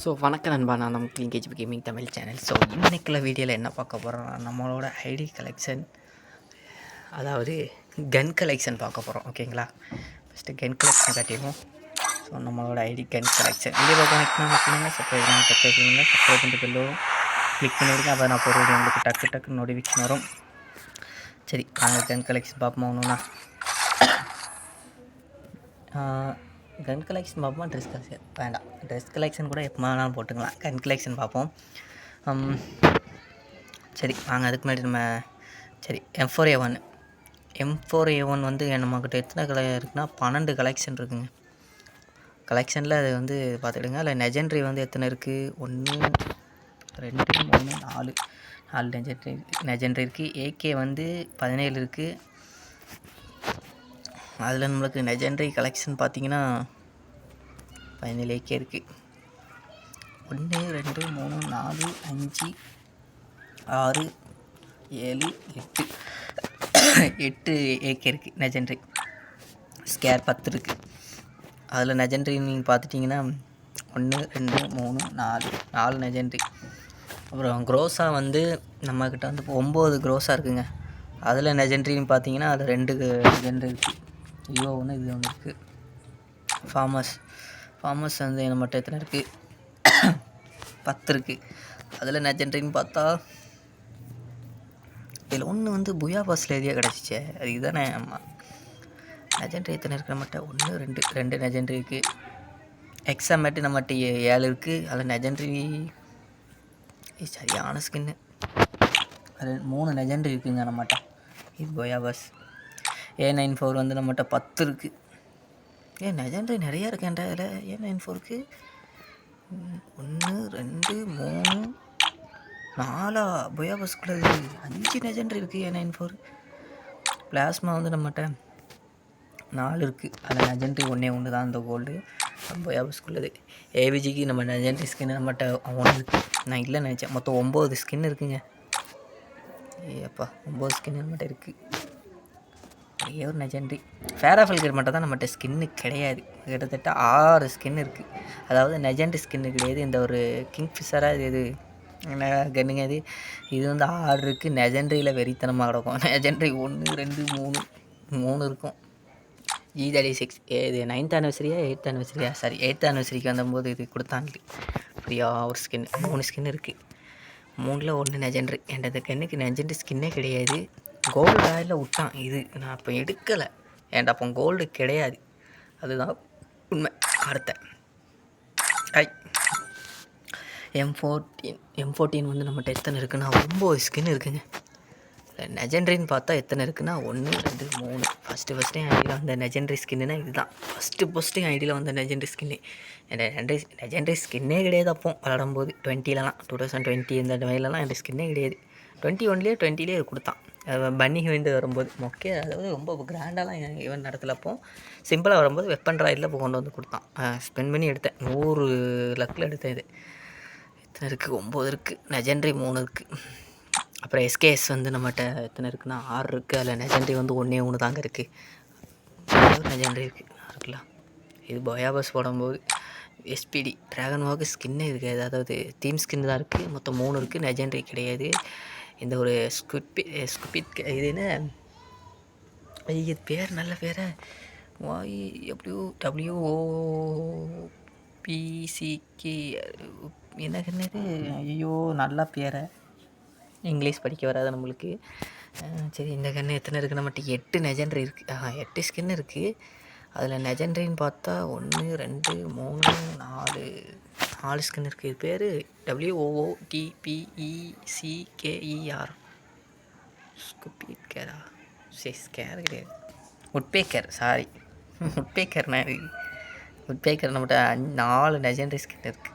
So வணக்கம் நண்பா. நான் நம்ம clean KG gaming Tamil channel so இன்னைக்குள்ள வீடியோவில் என்ன பார்க்க போகிறோம் நம்மளோட ஐடி கலெக்ஷன் அதாவது கன் கலெக்ஷன் பார்க்க போகிறோம் ஓகேங்களா ஃபஸ்ட்டு கன் கலெக்ஷன் காட்டிடுவோம். ஸோ நம்மளோட ID gun collection video connect பண்ணுங்க. சப்ஸ்கிரைப் பண்ணுங்கள் சப்ஸ்கிரைப் பண்ணுங்கள் சப்ஸ்கிரைப் பண்ணிட்டு பெல்லோ கிளிக் பண்ணிவிடுங்க அப்போ நான் போகிற வீடியோ உங்களுக்கு டக்கு டக்கு நோட்டிஃபிகேஷன் வரும். சரி நாங்கள் கன் கலெக்ஷன் பார்ப்போம் ஒன்றுண்ணா கன் கலெக்ஷன் பார்ப்போம்? ட்ரெஸ் கலெக்ஷன் வேண்டாம். ட்ரெஸ் கலெக்ஷன் கூட எப்போ வேணாலும் போட்டுக்கலாம். கன் கலெக்ஷன் பார்ப்போம். சரி வாங்க அதுக்கு முன்னாடி நம்ம சரி M four A one M four A one வந்து நம்மக்கிட்ட எத்தனை கலை இருக்குன்னா பன்னெண்டு கலெக்ஷன் இருக்குங்க. கலெக்ஷனில் அது வந்து பார்த்துக்கிடுங்க. அதில் நெஜெண்ட்ரி வந்து எத்தனை இருக்குது ஒன்று ரெண்டு மூணு நாலு. நாலு நெஜெண்ட்ரி நெஜெண்ட்ரி இருக்குது ஏகே வந்து பதினேழு இருக்குது அதில் நம்மளுக்கு லெஜெண்டரி கலெக்ஷன் பார்த்தீங்கன்னா பதினேழுக்கே இருக்குது ஒன்று ரெண்டு மூணு நாலு அஞ்சு ஆறு ஏழு எட்டு. எட்டு ஏக்கே இருக்குது நெஜெண்ட்ரி ஸ்கேர் பத்து இருக்குது அதில் நெஜெண்ட்ரி நீங்கள் பார்த்துட்டிங்கன்னா ஒன்று ரெண்டு மூணு நாலு நாலு நெஜெண்ட்ரி அப்புறம் க்ரோஸாக வந்து நம்மக்கிட்ட வந்து இப்போ ஒம்பது க்ரோஸாக இருக்குங்க. அதில் நெஜெண்ட்ரின்னு பார்த்தீங்கன்னா அது ரெண்டு நெஜெண்ட்ரி இருக்குது ஐயோ ஒன்று இது ஒன்று இருக்குது ஃபார்மர்ஸ் ஃபார்மஸ் வந்து நம்மகிட்ட எத்தனை இருக்குது பத்து இருக்குது அதில் நெஜெண்ட்ரின்னு பார்த்தா இதில் ஒன்று வந்து புயா பாஸில் எதையா கிடச்சிச்சே. அது இதுதானே ஆமாம் நெஜெண்ட்ரி எத்தனை இருக்கிற மட்டும் ஒன்று ரெண்டு ரெண்டு நெஜெண்ட்ரி இருக்குது எக்ஸாமேட்டு நம்மகிட்ட ஏ- ஏழு இருக்குது அதில் நெஜெண்ட்ரி சரியான ஸ்கின்னு அது மூணு லெஜெண்ட் இருக்குங்க நம்மகிட்ட இது போயா பஸ் ஏ நைன் ஃபோர் வந்து நம்மகிட்ட பத்து இருக்குது ஏன் லெஜெண்ட்ரி நிறையா இருக்கேன்டா இதில். ஏ நைன் ஃபோருக்கு ஒன்று ரெண்டு மூணு நாலா? புயா பஸ்குள்ள அஞ்சு லெஜெண்ட்ரி இருக்குது ஏ நைன் ஃபோர் பிளாஸ்மா வந்து நம்மகிட்ட நாலு இருக்குது அதில் லெஜெண்ட்ரி ஒன்றே ஒன்று தான் அந்த கோல்டு புயா பஸ்க்குள்ளது ஏவிஜிக்கு நம்ம லெஜெண்ட்ரி ஸ்கின் நம்மகிட்ட ஒன்று இருக்குது நான் இல்லை நினச்சேன். மொத்தம் ஒம்பது ஸ்கின் இருக்குங்க. ஏப்பா ஒம்பது ஸ்கின் நம்மகிட்ட இருக்குது ஒரே ஒரு ஆஃப் அல்கர் மட்டும் தான் நம்மகிட்ட ஸ்கின்னு கிடையாது. கிட்டத்தட்ட ஆறு ஸ்கின் இருக்குது அதாவது நெஜெண்ட்ரி ஸ்கின்னு கிடையாது. இந்த ஒரு கிங் ஃபிஷராக இது இது என்ன கன்னுங்க இது இது வந்து ஆறு இருக்குது நெஜென்ட்ரியில் வெறித்தனமாக கிடக்கும். நெஜென்ட்ரி ஒன்று ரெண்டு மூணு மூணு இருக்கும். ஜி சிக்ஸ் இது நைன்த் ஆனிவர்சரியா எயித் ஆனிவர்சரியா சாரி எயித் ஆனிவர்சரிக்கு வந்தபோது இது கொடுத்தாங்க. ஃப்ரீயாக ஒரு ஸ்கின் மூணு ஸ்கின் இருக்குது மூணில் ஒன்று நெஜெண்ட்ரி என்கிட்ட கண்ணுக்கு நெஜெண்ட்ரி ஸ்கின்னே கிடையாது. கோல்டு ராயில் விட்டான். இது நான் இப்போ எடுக்கலை. ஏன்டா அப்போ கோல்டு கிடையாது. அதுதான் உண்மை. அடுத்த. I. M fourteen M fourteen வந்து நம்மகிட்ட எத்தனை இருக்குன்னா ஒம்பது ஸ்கின் இருக்குங்க. நெஜெண்ட்ரின்னு பார்த்தா எத்தனை இருக்குன்னா ஒன்று ரெண்டு மூணு. ஃபஸ்ட்டு ஃபஸ்ட்டு என் ஐடியில் வந்த நெஜெண்ட்ரி ஸ்கின்னுனா இதுதான். ஃபஸ்ட்டு ஃபஸ்ட்டு என் ஐடியில் வந்த நெஜெண்ட்ரி ஸ்கின்னு நெஜெண்ட்ரி நெஜெண்ட்ரி ஸ்கின்னே கிடையாது அப்போ. விளாடும்போது டுவெண்ட்டிலலாம் டூ தௌசண்ட் டுவெண்ட்டி இந்த வயலெலாம் என் ஸ்கின்னே கிடையாது. டுவெண்ட்டி ஒன்லேயே டுவெண்ட்டிலே கொடுத்தான். பன்னி ஈவெண்ட் வரும்போது மொக்கே அதாவது ரொம்ப கிராண்டாலாம் ஈவெண்ட் நடத்தலப்போ சிம்பிளாக வரும்போது வெப்பன் ராயில் இப்போ கொண்டு வந்து கொடுத்தான். ஸ்பெண்ட் பண்ணி எடுத்தேன். நூறு லக்கில் எடுத்தேன் இது. எத்தனை இருக்குது ஒம்பது இருக்குது நெஜெண்ட்ரி மூணு இருக்குது அப்புறம் எஸ்கேஎஸ் வந்து நம்மகிட்ட எத்தனை இருக்குன்னா ஆறு இருக்குது அதில் நெஜெண்ட்ரி வந்து ஒன்றே ஒன்று தாங்க இருக்குது நெஜெண்ட்ரி இருக்குது இருக்குல்ல. இது பயாபஸ் போடும்போது எஸ்பிடி ட்ராகன் வாக்கு ஸ்கின்னே இருக்காது அதாவது தீம் ஸ்கின் தான் இருக்குது மொத்தம் மூணு இருக்குது நெஜெண்ட்ரி கிடையாது. இந்த ஒரு ஸ்குப்பி ஸ்குப்பிட் இது என்ன? இது பேர் நல்ல பேரை. Y W W O PCK என்ன என்னது ஐயோ நல்ல பேரை. இங்கிலீஷ் படிக்க வராது நம்மளுக்கு. சரி இந்த கன்று எத்தனை இருக்குது நம்மகிட்ட எட்டு நெஜெண்ட்ரி இருக்குது ஆ எட்டு ஸ்கின் இருக்குது அதில் நெஜெண்ட்ரின்னு பார்த்தா ஒன்று ரெண்டு மூணு நாலு நாலு ஸ்கின் இருக்குது இது பேர் டபிள்யூஓஓ டிபிஇசிகேஇஆர் ஸ்குப்பீட் கேரா சரி ஸ்கேர் கிடையாது. உட்பேக்கர் சாரி உட்பேக்கர்னா இது? உட்பேக்கர் நம்மகிட்ட அஞ்சு நாலு நெஜெண்டரி ஸ்கின் இருக்குது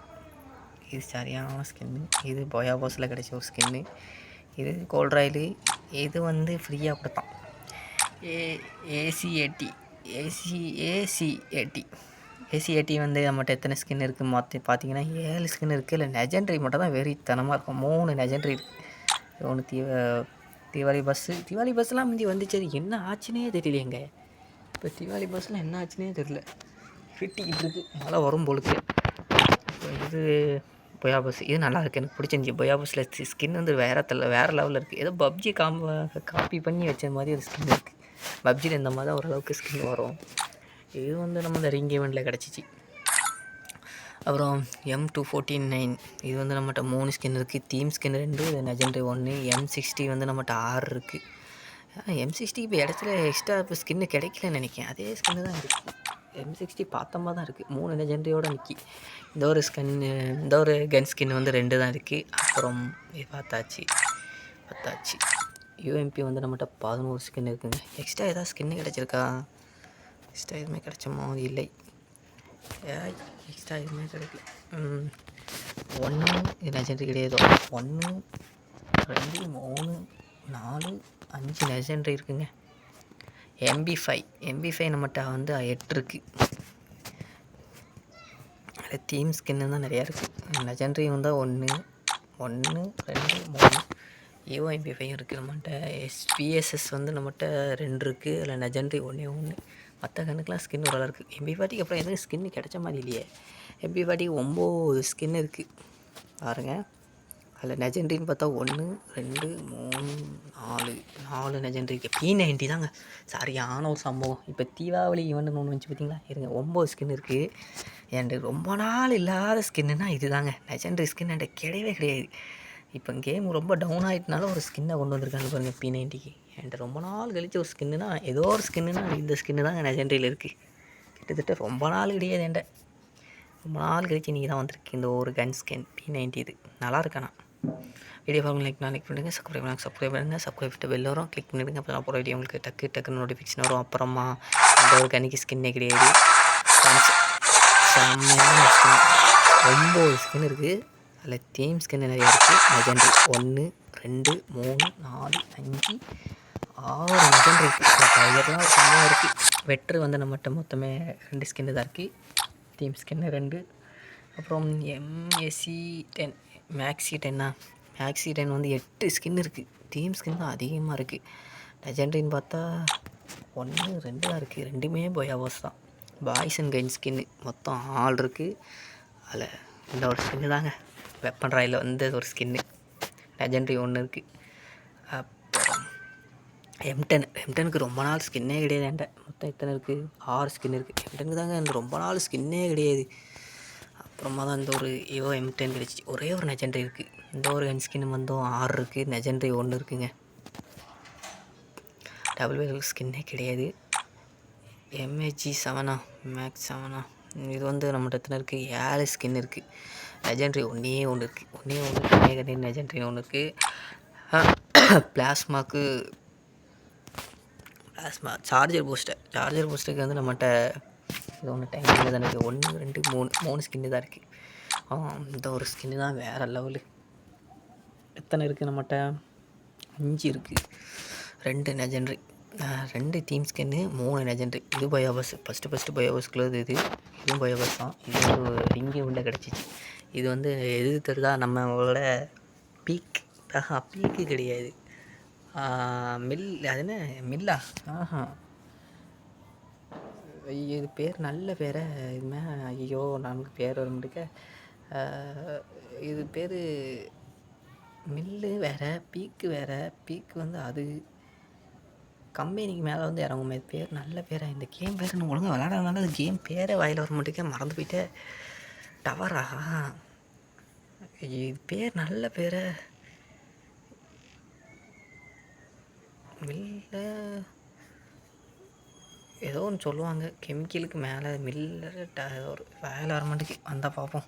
இது சரியான ஸ்கின்னு இது போயாபோஸில் கிடைச்ச ஒரு ஸ்கின்னு இது கோல்ட்ராயிலு இது வந்து ஃப்ரீயாக கொடுத்தான். ஏ ஏசிஏடி ஏசி ஏசிஏடி ஏசிஏடி வந்து நம்மகிட்ட எத்தனை ஸ்கின் இருக்குது மாற்றி பார்த்தீங்கன்னா ஏழு ஸ்கின் இருக்குது இல்லை நெஜெண்ட்ரி மட்டும் தான் வெறித்தனமாக இருக்கும். மூணு நெஜெண்ட்ரி இருக்குது ஒன்று தீவ தீபாவளி பஸ்ஸு தீபாவளி பஸ்ஸெலாம் முந்தி வந்துச்சு. அது என்ன ஆச்சுன்னே தெரியலையேங்க. இப்போ தீபாவளி பஸ்ஸில் என்ன ஆச்சுன்னே தெரியல. ஃபிட்டிக்கிட்டு இருக்குது மழை வரும் பொழுது. இது பொயாபஸ் இது நல்லா இருக்குது எனக்கு பிடிச்சிருந்துச்சி. பொயாபஸில் ஸ்கின் வந்து வேறு தெரில வேறு லெவலில் இருக்குது ஏதோ பப்ஜி காம்ப காப்பி பண்ணி வச்ச மாதிரி ஒரு ஸ்கின் இருக்குது பப்ஜியில் இந்த மாதிரி தான் ஓரளவுக்கு ஸ்கின் வரும். இது வந்து நம்ம இந்த ரிங் ஈவெண்ட்டில் கிடச்சிச்சு. அப்புறம் எம் டூ ஃபோர்டீன் நைன் இது வந்து நம்மகிட்ட மூணு ஸ்கின் இருக்குது தீம் ஸ்கின் ரெண்டு நெஜெண்டரி ஒன்று எம் சிக்ஸ்டி வந்து நம்மகிட்ட ஆறு இருக்குது எம் சிக்ஸ்டி இப்போ இடத்துல எக்ஸ்ட்ரா இப்போ ஸ்கின்னு கிடைக்கலன்னு நினைக்கிறேன். அதே ஸ்கின்னு தான் இருக்குது எம் சிக்ஸ்டி பார்த்தமா தான் இருக்குது மூணு லெஜெண்டரியோட நிற்கி இந்த ஒரு ஸ்கின்னு இந்த ஒரு கன் ஸ்கின் வந்து ரெண்டு தான் இருக்குது அப்புறம் இது பார்த்தாச்சு. பார்த்தாச்சு. யூஎம்பி வந்து நம்மகிட்ட பதினோரு ஸ்கின் இருக்குதுங்க எக்ஸ்ட்ரா ஏதாவது ஸ்கின்னு கிடச்சிருக்கா? எக்ஸ்ட்ரா எதுவுமே கிடைச்ச இல்லை. எக்ஸ்ட்ரா எதுவுமே கிடைக்கல. ஒன்று இது லெஜெண்டரி கிடையாது. ஒன்று ரெண்டு மூணு நாலு அஞ்சு லெஜெண்டரி இருக்குங்க. எம்பி ஃபைவ் எம்பி ஃபைவ் நம்மகிட்ட வந்து எட்டு இருக்குது அதில் தீம் ஸ்கின்னு தான் நிறையா இருக்குது லெஜெண்டரி வந்தால் ஒன்று ஒன்று ரெண்டு மூணு. ஈவோ எம்பி ஃபைவ் இருக்குது நம்மகிட்ட. எஸ்பிஎஸ்எஸ் வந்து நம்மகிட்ட ரெண்டு இருக்குது அதில் லெஜெண்டரி ஒன்றே ஒன்று மற்ற கண்ணுக்கெலாம் ஸ்கின் ஓரளவு இருக்குது எம்பி பாட்டிக்கு அப்புறம் எதுவும் ஸ்கின்னு கிடைச்ச மாதிரி இல்லையே. எம்பி பாட்டிக்கு ஒம்பது ஸ்கின் இருக்குது பாருங்கள் அதில் நெஜெண்ட்ரின்னு பார்த்தா ஒன்று ரெண்டு மூணு நாலு. நாலு நெஜெண்ட்ரி இருக்குது பி நைன்டி தாங்க. சரியான ஒரு சம்பவம். இப்போ தீபாவளி ஈவெண்ட்னு ஒன்று வந்துச்சு பார்த்தீங்களா? இருங்க. ஒம்பது ஸ்கின் இருக்குது என்கிட்ட ரொம்ப நாள் இல்லாத ஸ்கின்னுனா இது தாங்க நெஜெண்ட்ரி ஸ்கின் என்கிட்ட கிடையவே கிடையாது. இப்போ கேம் ரொம்ப டவுன் ஆகிட்டனால ஒரு ஸ்கின்னை கொண்டு வந்திருக்காங்க பாருங்கள் பி நைன்ட்டிக்கு என்கிட்ட ரொம்ப நாள் கழித்து ஒரு ஸ்கின்னுனா ஏதோ ஒரு ஸ்கின்னுனா இந்த ஸ்கின்னு தாங்க லெஜெண்டரியில் இருக்குது கிட்டத்தட்ட ரொம்ப நாள் கிடையாது என்கிட்ட. ரொம்ப நாள் கழிச்சு நீங்கள் தான் வந்திருக்கு இந்த ஒரு கன் ஸ்கின் பி நைன்ட்டி இது. நல்லா இருக்காண்ணா வீடியோ பார்க்க லைக் நான் லைக் பண்ணுங்கள் சப்ஸ்கிரைப் பண்ணுங்கள் சப்ஸ்கிரைப் பண்ணுங்கள் சப்ஸ்கிரைப் பண்ணி பெல் வரும் கிளிக் பண்ணிடுங்க அப்போ நான் போகிற வீடியோ உங்களுக்கு டக்கு டக்குன்னு நோட்டிஃபிகேஷன் வரும். அப்புறமா இந்த ஒரு கனிக்கு ஸ்கின்னே கிடையாது. செம்மையான ஸ்கின் ஸ்கின் இருக்குது அதில் தீம் ஸ்கின் நிறைய இருக்குது லெஜெண்டரி ஒன்று ரெண்டு மூணு நாலு அஞ்சு ஆறு லெஜெண்டரி இருக்குது டைகர்லாம் செம்மையாக இருக்குது வெட்ரு வந்து நம்மகிட்ட மொத்தமே ரெண்டு ஸ்கின்னு தான் இருக்குது தீம் ஸ்கின்னு ரெண்டு. அப்புறம் எம்எஸ்சி டென் மேக்ஸி டென்னா மேக்ஸி டென் வந்து எட்டு ஸ்கின் இருக்குது தீம் ஸ்கின் தான் அதிகமாக இருக்குது லெஜெண்டரின்னு பார்த்தா ஒன்று ரெண்டு தான் இருக்குது ரெண்டுமே பொயாவாஸ் தான். பாய்ஸ் அண்ட் கைன் ஸ்கின்னு மொத்தம் ஆள் இருக்குது அதில் இந்த ஒரு ஸ்கின்னு தாங்க. வெப்பன் ராயில் வந்து ஒரு ஸ்கின்னு லெஜெண்டரி ஒன்று இருக்குது அப்புறம் எம்டென் எம்டனுக்கு ரொம்ப நாள் ஸ்கின்னே கிடையாது என்கிட்ட. மொத்தம் எத்தனை இருக்குது ஆறு ஸ்கின் இருக்குது எம்டனுக்கு தாங்க எனக்கு ரொம்ப நாள் ஸ்கின்னே கிடையாது. அப்புறமா தான் இந்த ஒரு ஏவோ எம்டன் கிடச்சி ஒரே ஒரு நெஜெண்ட்ரி இருக்குது இந்த ஒரு கன் ஸ்கின் வந்தும் ஆறு இருக்குது நெஜெண்ட்ரி ஒன்று இருக்குங்க. டபுள் வேல் ஸ்கின்னே கிடையாது. எம்ஏஜி செவனா மேக்ஸ் செவனா இது வந்து நம்மகிட்ட எத்தனை இருக்குது ஏழு ஸ்கின் இருக்குது லெஜண்ட்ரி ஒன்றே ஒன்று இருக்குது ஒன்றே ஒன்று கண்ணே கண்ணே ஒன்று இருக்குது பிளாஸ்மாக்கு பிளாஸ்மா சார்ஜர் பூஸ்டர் சார்ஜர் பூஸ்டருக்கு வந்து நம்மகிட்ட இது ஒன்று டைம் தான் இருக்குது ஒன்று ரெண்டு மூணு மூணு ஸ்கின்னு தான் இருக்குது இந்த ஒரு ஸ்கின்னு தான் வேறு லெவலு எத்தனை இருக்குது நம்மகிட்ட? அஞ்சு இருக்குது ரெண்டு லெஜண்ட்ரி ரெண்டு தீம் ஸ்கின்னு மூணு நெஜெண்ட்ரி இது பயோபஸ் ஃபஸ்ட்டு ஃபஸ்ட்டு பயோபஸ்க்குள்ளது இது. இதுவும் பயோபஸ் தான். இது ஒரு ரிங்கி உள்ள கிடச்சிச்சு. இது வந்து எது தான் நம்மளோட பீக். ஆஹா பீக்கு கிடையாது. மில் அது என்ன? மில்லா? ஆஹா. இது பேர் நல்ல பேரை? இதுமே ஐயோ நமக்கு பேர் வர முடிக்க இது பேர் மில்லு வேறு பீக்கு வேறு. பீக்கு வந்து அது கம்பெனிக்கு மேலே வந்து இறங்குமே. பேர் நல்ல பேராக இந்த கேம் பேர் ஒழுங்காக விளாடாதனால அந்த கேம் பேரே வாயில் வர மாட்டேங்க மறந்து போயிட்டேன். டவரா? இது பேர் நல்ல பேரை. மில்ல. ஏதோ ஒன்று சொல்லுவாங்க. கெமிக்கலுக்கு மேலே மில்லர் ட ஒரு வேலை வர மாட்டேங்குது. வந்தால் பார்ப்போம்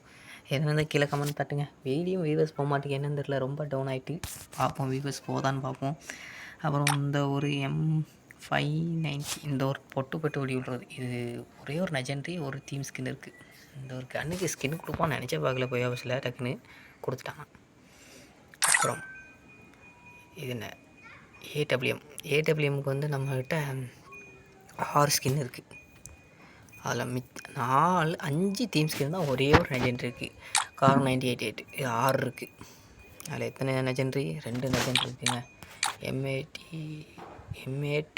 என்னென்ன கீழே கமெண்ட் தட்டுங்க. வீடியும் வீவர்ஸ் போக மாட்டேங்க என்னன்னு தெரில ரொம்ப டவுன் ஆகிட்டு பார்ப்போம் வீவர்ஸ் போதான்னு பார்ப்போம் அப்புறம் இந்த ஒரு எம் ஃபைவ் நைன்ட்டி இந்த ஒரு பொட்டு பொட்டு ஒடி விடுறது. இது ஒரே ஒரு நெஜெண்ட்ரி ஒரு தீம் ஸ்கின் இருக்குது இந்த ஒரு கண்ணுக்கு ஸ்கின் கொடுப்போம் நினச்சே பார்க்கல போய் அவசியில் டக்குன்னு. கொடுத்துட்டாங்க. அப்புறம் இது என்ன? ஏடபிள்யூஎம் ஏடபிள்யூஎம்க்கு வந்து நம்மக்கிட்ட ஆறு ஸ்கின் இருக்குது அதில் மித் நாலு அஞ்சு தீம் ஸ்கின் தான் ஒரே ஒரு நெஜெண்ட்ரி இருக்குது கார் நைன்டி எயிட் எயிட் இது ஆறு இருக்குது அதில் எத்தனை நெஜெண்ட்ரி ரெண்டு நெஜெண்ட்ரி இருக்குங்க. MAT MEd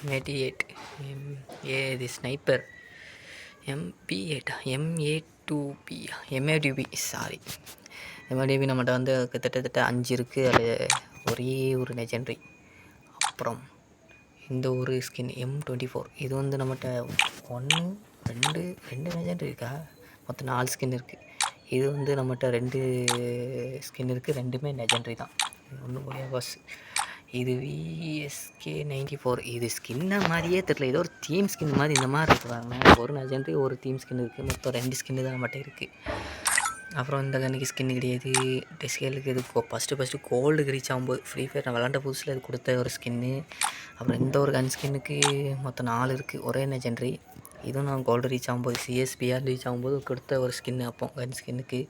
MAT eight M A இது sniper MP எயிட்டா M eight two P MADP sorry MADP நம்மகிட்ட வந்து கிட்டத்தட்ட அஞ்சு இருக்குது அது ஒரே ஒரு லெஜெண்ட்ரி அப்புறம் இந்த ஒரு ஸ்கின் எம் டுவெண்ட்டி ஃபோர் இது வந்து நம்மகிட்ட ஒன்று ரெண்டு ரெண்டு லெஜெண்ட் இருக்கா? மொத்தம் நாலு ஸ்கின் இருக்குது இது வந்து நம்மகிட்ட ரெண்டு ஸ்கின் இருக்குது ரெண்டுமே லெஜெண்ட்ரி தான். ஒன்று ஒரே பஸ் இது விஎஸ்கே நைன்டி ஃபோர் இது ஸ்கின்னை மாதிரியே தெரில ஏதோ ஒரு தீம் ஸ்கின் மாதிரி இந்த மாதிரி இருக்கு பாருங்க. ஒரு லெஜெண்ட்ரி ஒரு தீம் ஸ்கின் இருக்குது மொத்தம் ரெண்டு ஸ்கின்னு தான் மட்டும் இருக்குது அப்புறம் இந்த கண்ணுக்கு ஸ்கின் கிடையாது. டெஸ்கேலுக்கு இது ஃபஸ்ட்டு ஃபஸ்ட்டு கோல்டுக்கு ரீச் ஆகும்போது ஃப்ரீ ஃபயர் நான் விளாண்ட புதுசில் இது கொடுத்த ஒரு ஸ்கின்னு அப்புறம் இந்த ஒரு கன் ஸ்கின்னுக்கு மொத்தம் நாலு இருக்குது ஒரே லெஜெண்ட்ரி இதுவும் நான் கோல்டு ரீச் ஆகும்போது சிஎஸ்பிஆர் ரீச் ஆகும்போது கொடுத்த ஒரு ஸ்கின்னு அப்போ கன் ஸ்கின்னுக்கு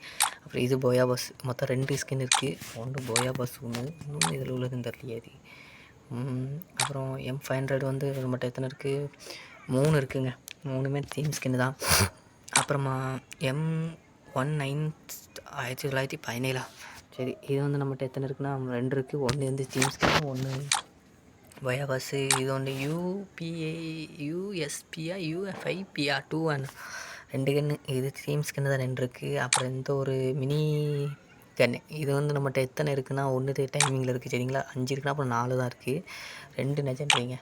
அப்புறம் இது போயா பஸ் மொத்தம் ரெண்டு ஸ்கின் இருக்குது ஒன்று போயா பஸ் ஒன்று இன்னொன்று இதில் உள்ளதுன்னு தெரியாது அப்புறம் எம் ஃபைவ் ஹண்ட்ரட் வந்து மட்டும் எத்தனை இருக்குது மூணு இருக்குங்க. மூணுமே தீம் ஸ்கின்னு தான். அப்புறமா எம் ஒன் நைன் ஆயிரத்தி தொள்ளாயிரத்தி பதினேழா? சரி இது வந்து நம்மகிட்ட எத்தனை இருக்குன்னா ரெண்டு இருக்குது ஒன்று வந்து ஜீம் ஸ்கின் ஒன்று பயா பஸ்ஸு இது ஒன்று யூபிஏ யூஎஸ்பிஆ யூஎஃப்ஐபியா டூ ஒன் ரெண்டு கன்று இது தீம் ஸ்கின்னு தான் ரெண்டு இருக்குது அப்புறம் இந்த ஒரு மினி கன்று இது வந்து நம்மகிட்ட எத்தனை இருக்குன்னா ஒன்று டைமிங்கில் இருக்குது சரிங்களா? அஞ்சு இருக்குன்னா அப்புறம் நாலு தான் இருக்குது ரெண்டு நெஜன்றீங்க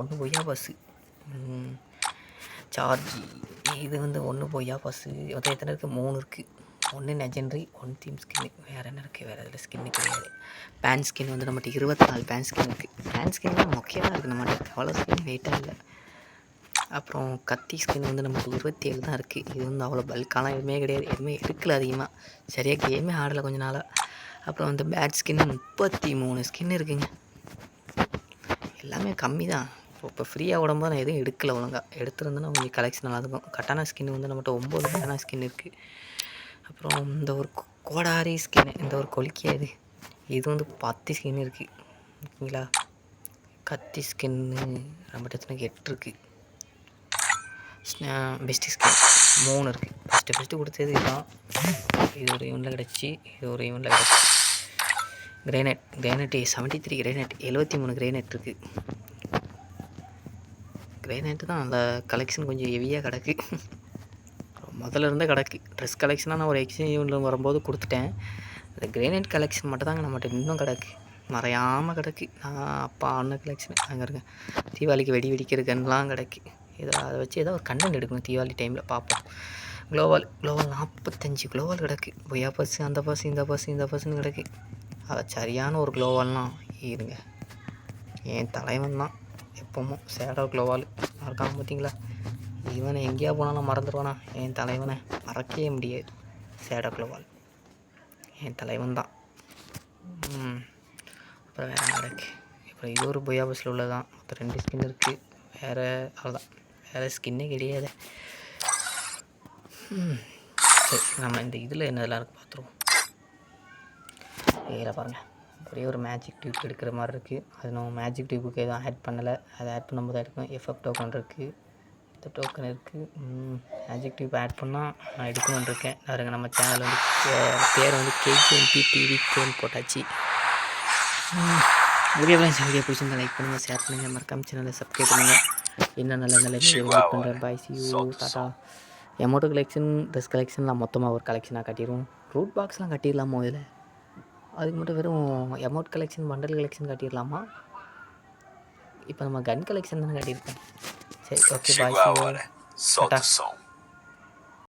ஒன்று பொய்யா பஸ்ஸு. சார்ஜ் இது வந்து ஒன்று பொய்யா பஸ்ஸு. மொத்தம் எத்தனை இருக்குது மூணு இருக்குது ஒன்று லெஜெண்ட்ரி ஒன் தீம் ஸ்கின்னு வேறு என்ன இருக்குது வேறு இதில் ஸ்கின்னு கிடையாது பேன் ஸ்கின் வந்து நம்மகிட்ட இருபத்தி நாலு பேன் ஸ்கின் இருக்குது பேன் ஸ்கின்லாம் முக்கியமாக இருக்குது நம்மகிட்ட. அவ்வளோ ஸ்கின் வெயிட்டாக இல்லை. அப்புறம் கத்தி ஸ்கின் வந்து நமக்கு இருபத்தி ஏழு தான் இருக்குது இது வந்து அவ்வளோ பல்காலாம் எதுவுமே கிடையாது. எதுவுமே எடுக்கல அதிகமாக சரியாக கேமே ஆடலை கொஞ்ச நாளாக அப்புறம் வந்து பேட் ஸ்கின் முப்பத்தி மூணு ஸ்கின் இருக்குங்க. எல்லாமே கம்மி தான் இப்போ இப்போ ஃப்ரீயாக விடும்போது நான் எதுவும் எடுக்கல ஒழுங்காக எடுத்துருந்தேன்னா கொஞ்சம் கலெக்ஷன் நல்லா இருக்கும். கட்டானா ஸ்கின் வந்து நம்மகிட்ட ஒம்பது கட்டானா ஸ்கின் இருக்குது அப்புறம் இந்த ஒரு கோடாரி ஸ்கின் இந்த ஒரு கொலிக்காது இது. இது வந்து பத்து ஸ்கின் இருக்குது ஓகேங்களா? கத்தி ஸ்கின்னு நம்மகிட்ட எத்தனை எட்டு இருக்குது பெஸ்ட்டு ஸ்கின் மூணு இருக்குது ஃபஸ்ட்டு ஃபஸ்ட்டு கொடுத்தது இதுதான். இது ஒரு இவனில் கிடச்சி இது ஒரு இவனில் கிடச்சி. Grenade grenade seventy three grenade எழுபத்தி மூணு கிரேனைட் இருக்குது கிரேனைட்டு தான் அந்த கலெக்ஷன் கொஞ்சம் ஹெவியாக கிடக்கு. முதல்ல இருந்தே கிடக்கு. ட்ரெஸ் கலெக்ஷனாக நான் ஒரு எக்ஸ்சேஞ்சில் வரும்போது கொடுத்துட்டேன். அந்த கிரேனைட் கலெக்ஷன் மட்டும் தாங்க நம்மகிட்ட இன்னும் கிடக்கு. மறையாமல் கிடக்கு. நான் அப்பா அண்ணன் கலெக்ஷன் அங்கே இருக்கேன். தீபாவளிக்கு வெடி வெடிக்கிற கிடக்கு. இதை அதை வச்சு ஏதோ ஒரு கண்டென்ட் எடுக்கணும் தீபாவளி டைமில் பார்ப்போம். குளோபல் குளோவால் நாற்பத்தஞ்சு குளோபல் கிடக்கு. பொய்யா பஸ் அந்த பஸ் இந்த பஸ் இந்த பஸ்ஸுன்னு கிடக்கு. அதை சரியான ஒரு குளோபல்லாம் இருங்க. என் தலைவன் தான் எப்பவும் சேடோ குளோவால் மறக்காமல் பார்த்தீங்களா? இவனை எங்கேயா போனாலும் மறந்துடுவானா என் தலைவனை மறக்கவே முடியாது. சேடோ குளோவால் என் தலைவன் தான். அப்புறம் வேறு நடக்கு இப்போ அப்புறம் இது ஒரு பொய்யா பஸ்ஸில் உள்ளதான் மொத்தம் ரெண்டு ஸ்கின் இருக்குது வேறு அவ்வளோதான் வேறு ஸ்கின்னே கிடையாது. சரி நம்ம இந்த இதில் என்னதெல்லாம் இருக்குது பார்த்துருவோம் இதில் பாருங்கள் ஒரே ஒரு மேஜிக் டியூப் எடுக்கிற மாதிரி இருக்குது அது நம்ம மேஜிக் டியூப்புக்கு எதுவும் ஆட் பண்ணலை. அதை ஆட் பண்ணும்போது தான் எடுக்கும் எஃப்எஃப் டோக்கன் இருக்குது இந்த டோக்கன் இருக்குது மேஜிக் டியூப் ஆட் பண்ணால் நான் எடுக்கணும்னு இருக்கேன். பாருங்க நம்ம சேனல் வந்து பேர் வந்து கேஜிஎம்பி டிவி கோன் போட்டாச்சு. வீடியோ வீடியோ பிடிச்சிருந்தா லைக் பண்ணுங்கள் ஷேர் பண்ணுங்கள் மறக்காம சேனலை சப்ஸ்கிரைப் பண்ணுங்கள் இன்னும் நல்ல நல்ல வெயிட் பண்ணுறேன் பாய் சி யூ டாட்டா எமௌண்ட்டு கலெக்ஷன் ட்ரெஸ் கலெக்ஷன்லாம் மொத்தமாக ஒரு கலெக்ஷனாக கட்டிடுவோம் ரூட் பாக்ஸ்லாம் கட்டிடலாமோ இதில்? அதுக்கு மட்டும் வெறும் எமௌண்ட் கலெக்ஷன் பண்டல் கலெக்ஷன் கட்டிடலாமா? இப்போ நம்ம கன் கலெக்ஷன் தானே கட்டியிருக்கோம். சரி ஓகே பாய் Chegou